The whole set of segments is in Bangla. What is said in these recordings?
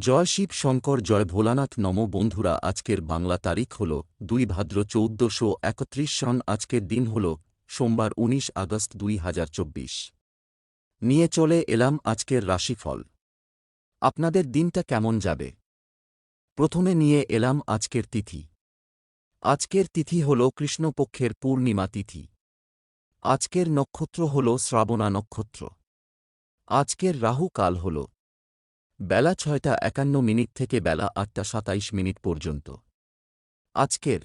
জয় শিব শঙ্কর, জয় ভোলানাথ নম বন্ধুরা, আজকের বাংলা তারিখ হল দুই ভাদ্র চৌদ্দশো একত্রিশ সন আজকের দিন হল সোমবার উনিশ আগস্ট দুই হাজার চব্বিশ। নিয়ে চলে এলাম আজকের রাশিফল। আপনাদের দিনটা কেমন যাবে? প্রথমে নিয়ে এলাম আজকের তিথি। আজকের তিথি হল কৃষ্ণপক্ষের পূর্ণিমা তিথি। আজকের নক্ষত্র হল শ্রাবণা নক্ষত্র। আজকের রাহু কাল হল বেলা ছয়টা একান্ন মিনিট থেকে বেলা আটটা সাতাইশ মিনিট পর্যন্ত। আজকের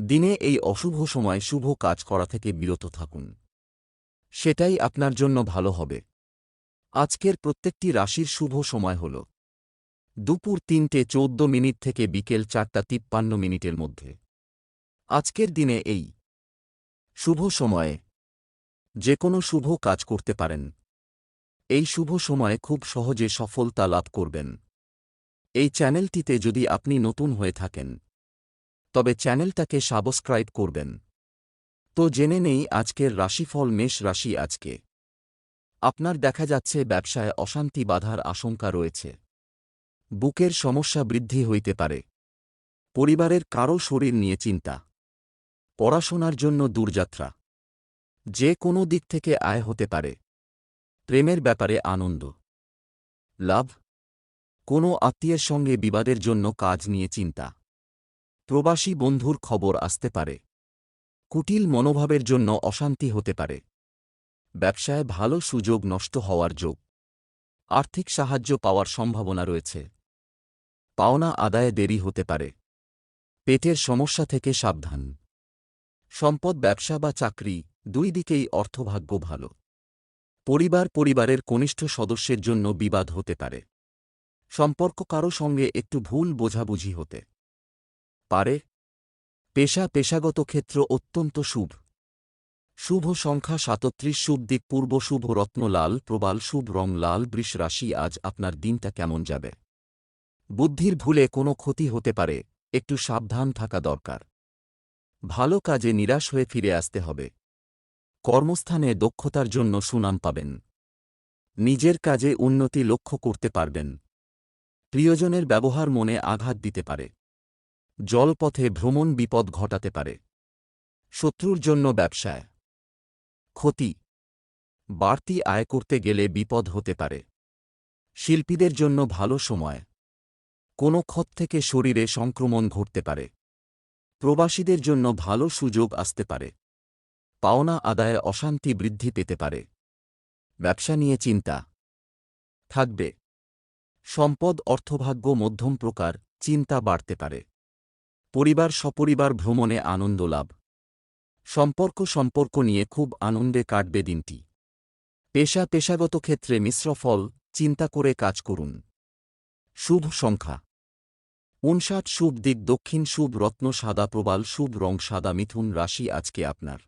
দিনে এই অশুভ সময় শুভ কাজ করা থেকে বিরত থাকুন। সেটাই আপনার জন্য ভালো হবে। আজকের প্রত্যেকটি রাশির শুভ সময় হল দুপুর তিনটে চৌদ্দ মিনিট থেকে বিকেল চারটা তিপ্পান্ন মিনিটের মধ্যে। আজকের দিনে এই শুভ সময়ে যে কোনো শুভ কাজ করতে পারেন। এই শুভ সময়ে খুব সহজে সফলতা লাভ করবেন। এই চ্যানেলটিতে যদি আপনি নতুন হয়ে থাকেন, তবে চ্যানেলটাকে সাবস্ক্রাইব করবেন। তো জেনে নেই আজকের রাশিফল মেষ রাশি আজকে। আপনার দেখা যাচ্ছে ব্যবসায় অশান্তি বাধার আশঙ্কা রয়েছে। বুকের সমস্যা বৃদ্ধি হইতে পারে। পরিবারের কারও শরীর নিয়ে চিন্তা। পড়াশোনার জন্য দূরযাত্রা। যে কোনো দিক থেকে আয় হতে পারে। প্রেমের ব্যাপারে আনন্দ। লাভ? কোনো আত্মীয়ের সঙ্গে বিবাদের জন্য কাজ নিয়ে চিন্তা। প্রবাসী বন্ধুর খবর আসতে পারে। কুটিল মনোভাবের জন্য অশান্তি হতে পারে। ব্যবসায় ভালো সুযোগ নষ্ট হওয়ার যোগ। আর্থিক সাহায্য পাওয়ার সম্ভাবনা রয়েছে। পাওনা আদায়ে দেরি হতে পারে। পেটের সমস্যা থেকে সাবধান। সম্পদ, ব্যবসা বা চাকরি দুই দিকেই অর্থভাগ্য ভালো। পরিবার পরিবারের কনিষ্ঠ সদস্যের জন্য বিবাদ হতে পারে। সম্পর্ক কারও সঙ্গে একটু ভুল বোঝাবুঝি হতে পারে। পেশা পেশাগত ক্ষেত্র অত্যন্ত শুভ। শুভ সংখ্যা সাতত্রিশ, শুভ দিক পূর্ব, শুভ রত্নলাল প্রবাল, শুভ রং লাল, বৃষ রাশি, আজ আপনার দিনটা কেমন যাবে? বুদ্ধির ভুলে কোনো ক্ষতি হতে পারে, একটু সাবধান থাকা দরকার। ভালো কাজে নিরাশ হয়ে ফিরে আসতে হবে। কর্মস্থানে দক্ষতার জন্য সুনাম পাবেন। নিজের কাজে উন্নতি লক্ষ্য করতে পারবেন। প্রিয়জনের ব্যবহার মনে আঘাত দিতে পারে। জলপথে ভ্রমণ বিপদ ঘটাতে পারে। শত্রুর জন্য ব্যবসায়। ক্ষতি। বাড়তি আয় করতে গেলে বিপদ হতে পারে। শিল্পীদের জন্য ভালো সময়। কোনো ক্ষত থেকে শরীরে সংক্রমণ ঘটতে পারে। প্রবাসীদের জন্য ভালো সুযোগ আসতে পারে। পাওনা আদায়ে অশান্তি বৃদ্ধি পেতে পারে। ব্যবসা নিয়ে চিন্তা। থাকবে। সম্পদ, অর্থভাগ্য, মধ্যম প্রকার, চিন্তা বাড়তে পারে। পরিবার, সপরিবার ভ্রমণে আনন্দ লাভ। সম্পর্ক সম্পর্ক নিয়ে খুব আনন্দে কাটবে দিনটি। পেশা, পেশাগত ক্ষেত্রে মিশ্র ফল, চিন্তা করে কাজ করুন। শুভ সংখ্যা। উনষাট শুভ দিক, দক্ষিণ শুভ রত্ন সাদা প্রবাল, শুভ রং সাদা, মিথুন রাশি আজকে আপনার।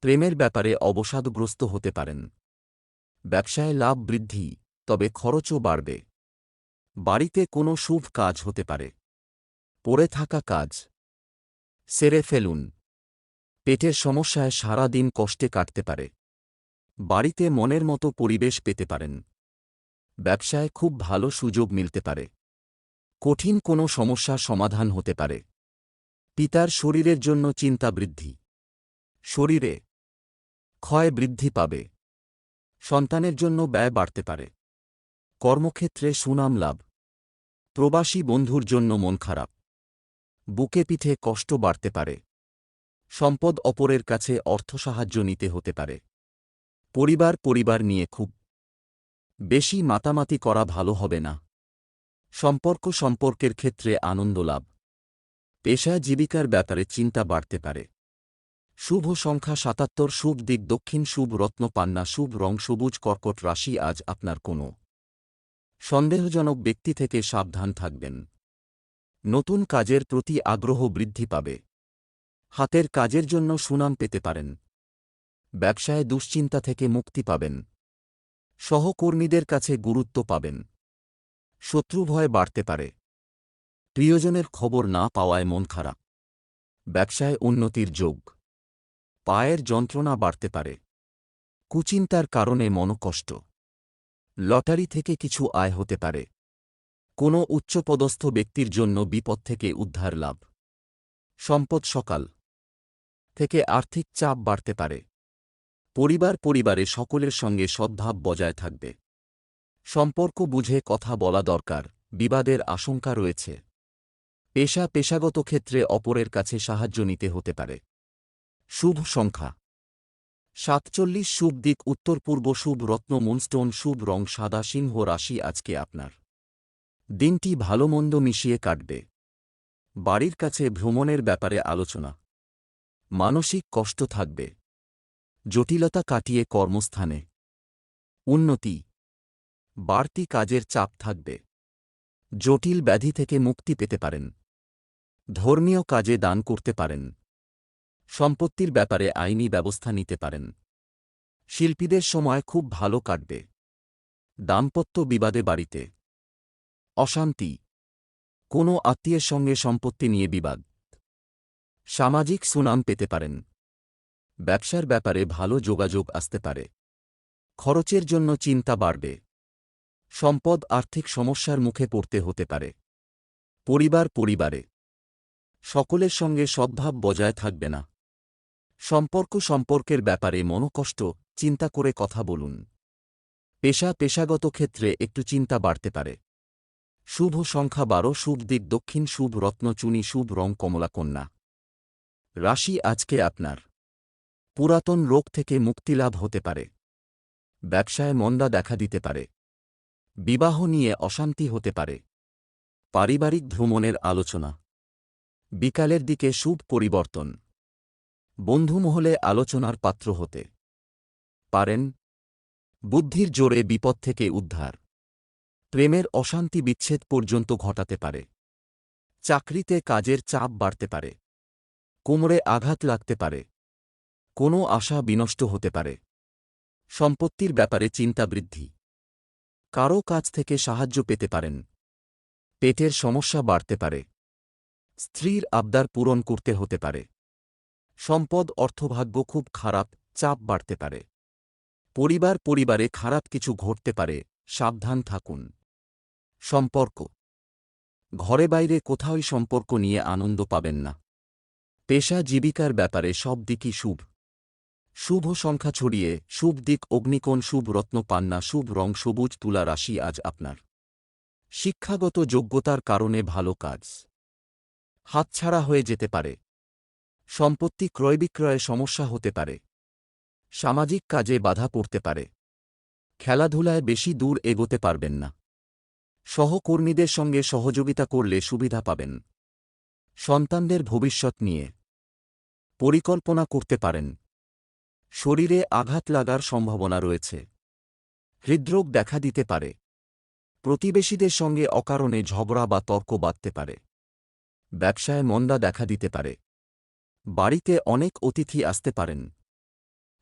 প্রেমের ব্যাপারে অবসাদগ্রস্ত হতে পারেন। ব্যবসায় লাভ বৃদ্ধি, তবে খরচও বাড়বে। বাড়িতে কোনো শুভ কাজ হতে পারে। পড়ে থাকা কাজ। সেরে ফেলুন। পেটের সমস্যায় সারা দিন কষ্টে কাটতে পারে। বাড়িতে মনের মতো পরিবেশ পেতে পারেন। ব্যবসায় খুব ভালো সুযোগ মিলতে পারে। কঠিন কোনো সমস্যা সমাধান হতে পারে। পিতার শরীরের জন্য চিন্তা বৃদ্ধি। শরীরে ক্ষয় বৃদ্ধি পাবে। সন্তানের জন্য ব্যয় বাড়তে পারে। কর্মক্ষেত্রে সুনাম লাভ। প্রবাসী বন্ধুর জন্য মন খারাপ। বুকে পিঠে কষ্ট বাড়তে পারে। সম্পদ অপরের কাছে অর্থ সাহায্য নিতে হতে পারে। পরিবার পরিবার নিয়ে খুব বেশি মাতামাতি করা ভালো হবে না। সম্পর্ক সম্পর্কের ক্ষেত্রে আনন্দ লাভ। পেশা জীবিকার ব্যাপারে চিন্তা বাড়তে পারে। শুভ সংখ্যা সাতাত্তর, শুভ দিক দক্ষিণ, শুভ রত্ন পান্না, শুভ রং সবুজ, কর্কট রাশি আজ আপনার কোনো সন্দেহজনক ব্যক্তি থেকে সাবধান থাকবেন। নতুন কাজের প্রতি আগ্রহ বৃদ্ধি পাবে। হাতের কাজের জন্য সুনাম পেতে পারেন। ব্যবসায় দুশ্চিন্তা থেকে মুক্তি পাবেন। সহকর্মীদের কাছে গুরুত্ব পাবেন। শত্রু ভয় বাড়তে পারে। প্রিয়জনের খবর না পাওয়ায় মন খারাপ। ব্যবসায় উন্নতির যোগ। পায়ের যন্ত্রণা বাড়তে পারে। কুচিন্তার কারণে মনকষ্ট। লটারি থেকে কিছু আয় হতে পারে। কোনো উচ্চপদস্থ ব্যক্তির জন্য বিপদ থেকে উদ্ধার লাভ। সম্পদ সকাল থেকে আর্থিক চাপ বাড়তে পারে। পরিবার পরিবারে সকলের সঙ্গে সদ্ভাব বজায় থাকবে। সম্পর্ক বুঝে কথা বলা দরকার, বিবাদের আশঙ্কা রয়েছে। পেশা পেশাগত ক্ষেত্রে অপরের কাছে সাহায্য নিতে হতে পারে। শুভ সংখ্যা। সাতচল্লিশ শুভ দিক, উত্তর পূর্ব শুভ রত্ন, মুনস্টোন শুভ রং, সাদা সিংহ রাশি আজকে আপনার। দিনটি ভালো মন্দ মিশিয়ে কাটবে। বাড়ির কাছে ভ্রমণের ব্যাপারে আলোচনা। মানসিক কষ্ট থাকবে। জটিলতা কাটিয়ে কর্মস্থানে। উন্নতি। বাড়তি কাজের চাপ থাকবে। জটিল ব্যাধি থেকে মুক্তি পেতে পারেন। ধর্মীয় কাজে দান করতে পারেন। সম্পত্তির ব্যাপারে আইনি ব্যবস্থা নিতে পারেন। শিল্পীদের সময় খুব ভালো কাটবে। দাম্পত্য বিবাদে বাড়িতে। অশান্তি। কোনো আত্মীয়ের সঙ্গে সম্পত্তি নিয়ে বিবাদ। সামাজিক সুনাম পেতে পারেন। ব্যবসার ব্যাপারে ভালো যোগাযোগ আসতে পারে। খরচের জন্য চিন্তা বাড়বে। সম্পদ আর্থিক সমস্যার মুখে পড়তে হতে পারে। পরিবার পরিবারে। সকলের সঙ্গে সদ্ভাব বজায় থাকবে না। সম্পর্ক সম্পর্কের ব্যাপারে মনোকষ্ট, চিন্তা করে কথা বলুন। পেশা পেশাগত ক্ষেত্রে একটু চিন্তা বাড়তে পারে। শুভ সংখ্যা বারো, শুভ দিক দক্ষিণ, শুভ রত্নচুনি শুভ রং কমলা কন্যা। রাশি আজকে আপনার। পুরাতন রোগ থেকে মুক্তিলাভ হতে পারে। ব্যবসায় মন্দা দেখা দিতে পারে। বিবাহ নিয়ে অশান্তি হতে পারে। পারিবারিক ভ্রমণের আলোচনা। বিকালের দিকে শুভ পরিবর্তন। বন্ধুমহলে আলোচনার পাত্র হতে পারেন বুদ্ধির জোরে বিপদ থেকে উদ্ধার। প্রেমের অশান্তি বিচ্ছেদ পর্যন্ত ঘটাতে পারে। চাকরিতে কাজের চাপ বাড়তে পারে। কোমরে আঘাত লাগতে পারে। কোনো আশা বিনষ্ট হতে পারে। সম্পত্তির ব্যাপারে চিন্তা বৃদ্ধি। কারও কাছ থেকে সাহায্য পেতে পারেন। পেটের সমস্যা বাড়তে পারে। স্ত্রীর আবদার পূরণ করতে হতে পারে। সম্পদ অর্থভাগ্য খুব খারাপ, চাপ বাড়তে পারে। পরিবার পরিবারে খারাপ কিছু ঘটতে পারে, সাবধান থাকুন। সম্পর্ক। ঘরে বাইরে কোথাওই সম্পর্ক নিয়ে আনন্দ পাবেন না। পেশা জীবিকার ব্যাপারে সব দিকই শুভ। শুভ সংখ্যা ছড়িয়ে, শুভ দিক অগ্নিকোণ, শুভ রত্ন পান্না, শুভ রং, সবুজ তুলা রাশি আজ আপনার। শিক্ষাগত যোগ্যতার কারণে ভালো কাজ। হাতছাড়া হয়ে যেতে পারে। সম্পত্তি ক্রয় বিক্রয়ে সমস্যা হতে পারে। সামাজিক কাজে বাধা পড়তে পারে। খেলাধুলায় বেশি দূর এগোতে পারবেন না। সহকর্মীদের সঙ্গে সহযোগিতা করলে সুবিধা পাবেন। সন্তানদের ভবিষ্যৎ নিয়ে পরিকল্পনা করতে পারেন। শরীরে আঘাত লাগার সম্ভাবনা রয়েছে। হৃদরোগ দেখা দিতে পারে। প্রতিবেশীদের সঙ্গে অকারণে ঝগড়া বা তর্ক বাঁধতে পারে। ব্যবসায় মন্দা দেখা দিতে পারে। বাড়িতে অনেক অতিথি আসতে পারেন।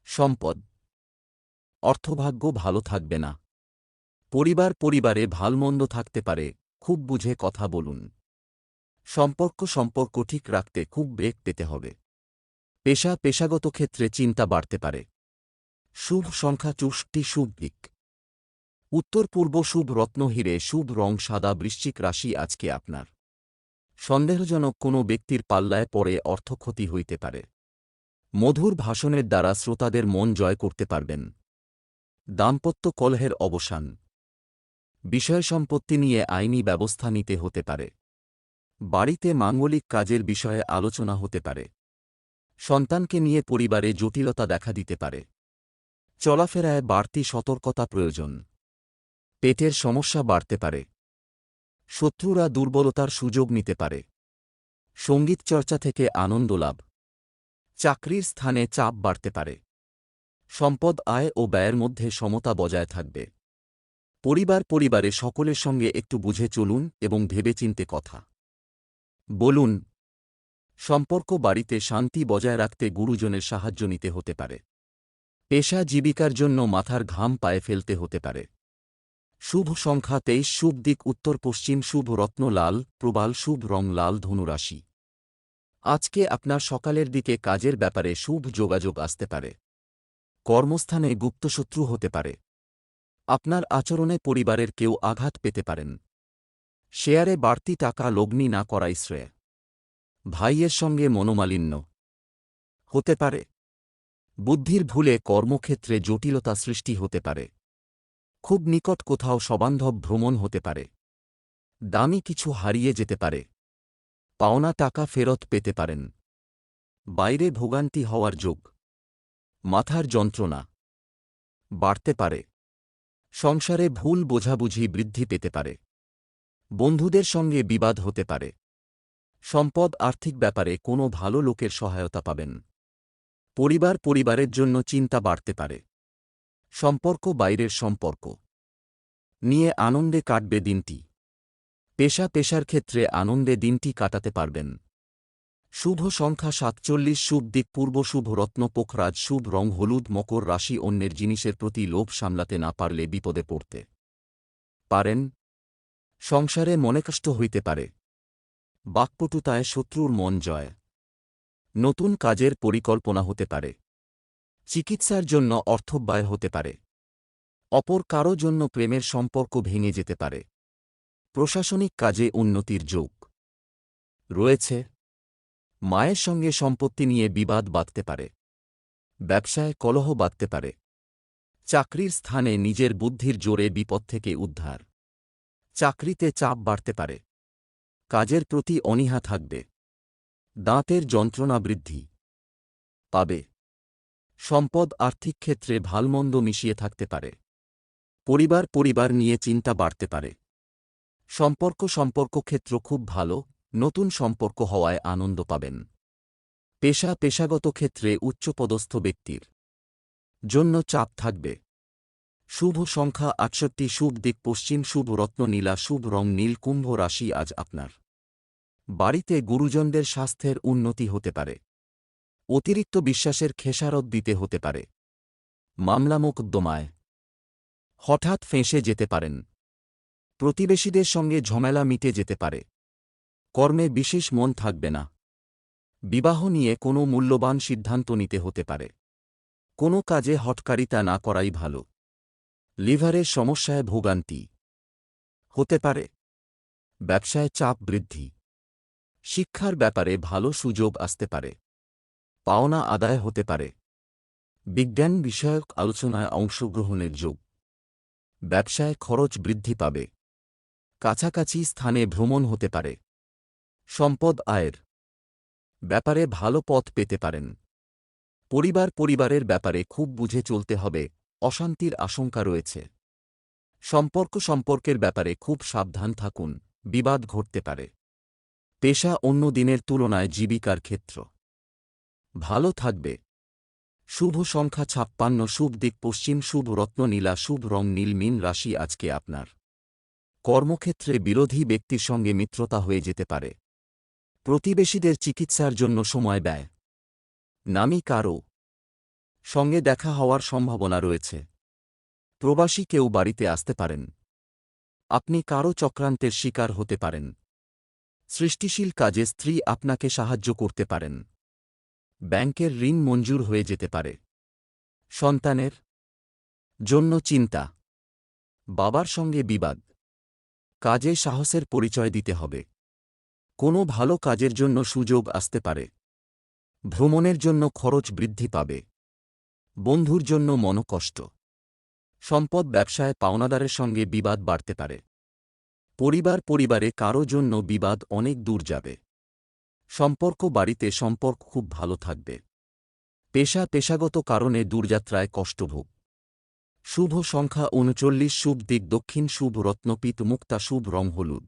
সম্পদ। অর্থভাগ্য ভালো থাকবে না। পরিবার পরিবারে ভালমন্দ থাকতে পারে, খুব বুঝে কথা বলুন। সম্পর্ক সম্পর্ক ঠিক রাখতে খুব ব্রেক পেতে হবে। পেশা পেশাগত ক্ষেত্রে চিন্তা বাড়তে পারে। শুভ সংখ্যা চুষ্টি শুভ দিক। উত্তর পূর্ব শুভ রত্ন হিরে শুভ রং সাদা বৃশ্চিক রাশি আজকে আপনার। সন্দেহজনক কোনো ব্যক্তির পাল্লায় পড়ে অর্থক্ষতি হইতে পারে। মধুর ভাষণের দ্বারা শ্রোতাদের মন জয় করতে পারবেন। দাম্পত্য কলহের অবসান। বিষয় সম্পত্তি নিয়ে আইনি ব্যবস্থা নিতে হতে পারে। বাড়িতে মাঙ্গলিক কাজের বিষয়ে আলোচনা হতে পারে। সন্তানকে নিয়ে পরিবারে জটিলতা দেখা দিতে পারে। চলাফেরায় বাড়তি সতর্কতা প্রয়োজন। পেটের সমস্যা বাড়তে পারে। শত্রুরা দুর্বলতার সুযোগ নিতে পারে। সংগীত চর্চা থেকে আনন্দ লাভ। চাকরির স্থানে চাপ বাড়তে পারে। সম্পদ আয় ও ব্যয়ের মধ্যে সমতা বজায় থাকবে। পরিবার পরিবারে সকলের সঙ্গে একটু বুঝে চলুন এবং ভেবেচিন্তে কথা। বলুন, সম্পর্ক বাড়িতে শান্তি বজায় রাখতে গুরুজনের সাহায্য নিতে হতে পারে। পেশা জীবিকার জন্য মাথার ঘাম পায়ে ফেলতে হতে পারে। শুভ সংখ্যা তেইশ, শুভ দিক উত্তর পশ্চিম, শুভ রত্নলাল প্রবাল, শুভ রং লাল, ধনুরাশি। আজকে আপনার সকালের দিকে কাজের ব্যাপারে শুভ যোগাযোগ আসতে পারে। কর্মস্থানে গুপ্তশত্রু হতে পারে। আপনার আচরণে পরিবারের কেউ আঘাত পেতে পারেন। শেয়ারে বাড়তি টাকা লগ্নি না করাই শ্রেয়। ভাইয়ের সঙ্গে মনোমালিন্য। হতে পারে। বুদ্ধির ভুলে কর্মক্ষেত্রে জটিলতা সৃষ্টি হতে পারে। খুব নিকট কোথাও সবান্ধব ভ্রমণ হতে পারে। দামি কিছু হারিয়ে যেতে পারে। পাওনা টাকা ফেরত পেতে পারেন। বাইরে ভোগান্তি হওয়ার যোগ। মাথার যন্ত্রণা। বাড়তে পারে। সংসারে ভুল বোঝাবুঝি বৃদ্ধি পেতে পারে। বন্ধুদের সঙ্গে বিবাদ হতে পারে। সম্পদ আর্থিক ব্যাপারে কোনো ভালো লোকের সহায়তা পাবেন। পরিবার পরিবারের জন্য চিন্তা বাড়তে পারে। সম্পর্ক বাইরের সম্পর্ক। নিয়ে আনন্দে কাটবে দিনটি। পেশা পেশার ক্ষেত্রে আনন্দে দিনটি কাটাতে পারবেন। শুভ সংখ্যা সাতচল্লিশ, শুভ দিক পূর্ব, শুভ রত্ন, পোখরাজ, শুভ রং, হলুদ, মকর রাশি, অন্যের জিনিসের প্রতি লোভ সামলাতে না পারলে বিপদে পড়তে। পারেন। সংসারে মনে কষ্ট হইতে পারে। বাকপটুতায় শত্রুর মন জয়। নতুন কাজের পরিকল্পনা হতে পারে। চিকিৎসার জন্য অর্থব্যয় হতে পারে। অপর কারও জন্য প্রেমের সম্পর্ক ভেঙে যেতে পারে। প্রশাসনিক কাজে উন্নতির যোগ। রয়েছে। মায়ের সঙ্গে সম্পত্তি নিয়ে বিবাদ বাঁধতে পারে। ব্যবসায় কলহ বাঁধতে পারে। চাকরির স্থানে নিজের বুদ্ধির জোরে বিপদ থেকে উদ্ধার। চাকরিতে চাপ বাড়তে পারে। কাজের প্রতি অনীহা থাকবে। দাঁতের যন্ত্রণা বৃদ্ধি। পাবে। সম্পদ আর্থিক ক্ষেত্রে ভালমন্দ মিশিয়ে থাকতে পারে। পরিবার পরিবার নিয়ে চিন্তা বাড়তে পারে। সম্পর্ক সম্পর্ক ক্ষেত্র খুব ভালো, নতুন সম্পর্ক হওয়ায় আনন্দ পাবেন। পেশা পেশাগত ক্ষেত্রে উচ্চপদস্থ ব্যক্তির জন্য চাপ থাকবে। শুভ সংখ্যা আটষট্টি, শুভ দিক পশ্চিম, শুভ রত্ন নীলা, শুভ রং নীল, কুম্ভ রাশি আজ আপনার। বাড়িতে গুরুজনদের স্বাস্থ্যের উন্নতি হতে পারে। অতিরিক্ত বিশ্বাসের খেসারত দিতে হতে পারে। মামলা মোকদ্দমায় হঠাৎ ফেঁসে যেতে পারেন। প্রতিবেশীদের সঙ্গে ঝমেলা মিটে যেতে পারে। কর্মে বিশেষ মন থাকবে না। বিবাহ নিয়ে কোনো মূল্যবান সিদ্ধান্ত নিতে হতে পারে। কোনো কাজে হটকারিতা না করাই ভালো। লিভারের সমস্যায় ভোগান্তি। হতে পারে। ব্যবসায় চাপ বৃদ্ধি। শিক্ষার ব্যাপারে ভালো সুযোগ আসতে পারে। পাওনা আদায় হতে পারে। বিজ্ঞান বিষয়ক আলোচনায় অংশগ্রহণের যোগ। ব্যবসায় খরচ বৃদ্ধি পাবে। কাছাকাছি স্থানে ভ্রমণ হতে পারে। সম্পদ আয়ের ব্যাপারে ভালো পথ পেতে পারেন। পরিবার পরিবারের ব্যাপারে খুব বুঝে চলতে হবে, অশান্তির আশঙ্কা রয়েছে। সম্পর্ক সম্পর্কের ব্যাপারে খুব সাবধান থাকুন, বিবাদ ঘটতে পারে। পেশা অন্য দিনের তুলনায় জীবিকার ক্ষেত্র। ভালো থাকবে। শুভ সংখ্যা ছাপ্পান্ন, শুভ দিক পশ্চিম, শুভ রত্ন নীলা, শুভ রং নীল, মিন রাশি আজকে আপনার। কর্মক্ষেত্রে বিরোধী ব্যক্তির সঙ্গে মিত্রতা হয়ে যেতে পারে। প্রতিবেশীদের চিকিৎসার জন্য সময় ব্যয়। নামি কারও সঙ্গে দেখা হওয়ার সম্ভাবনা রয়েছে। প্রবাসী কেউ বাড়িতে আসতে পারেন। আপনি কারও চক্রান্তের শিকার হতে পারেন। সৃষ্টিশীল কাজে স্ত্রী আপনাকে সাহায্য করতে পারেন। ব্যাংকের ঋণ মঞ্জুর হয়ে যেতে পারে। সন্তানের জন্য চিন্তা। বাবার সঙ্গে বিবাদ। কাজে সাহসের পরিচয় দিতে হবে। কোনো ভালো কাজের জন্য সুযোগ আসতে পারে। ভ্রমণের জন্য খরচ বৃদ্ধি পাবে। বন্ধুর জন্য মনকষ্ট। সম্পদ ব্যবসায় পাওনাদারের সঙ্গে বিবাদ বাড়তে পারে। পরিবার পরিবারে কারও জন্য বিবাদ অনেক দূর যাবে। সম্পর্ক বাড়িতে সম্পর্ক খুব ভালো থাকবে। পেশা পেশাগত কারণে দূরযাত্রায় কষ্টভোগ শুভ সংখ্যা উনচল্লিশ, শুভ দিক দক্ষিণ, শুভ রত্নপিত মুক্তা শুভ রং হলুদ।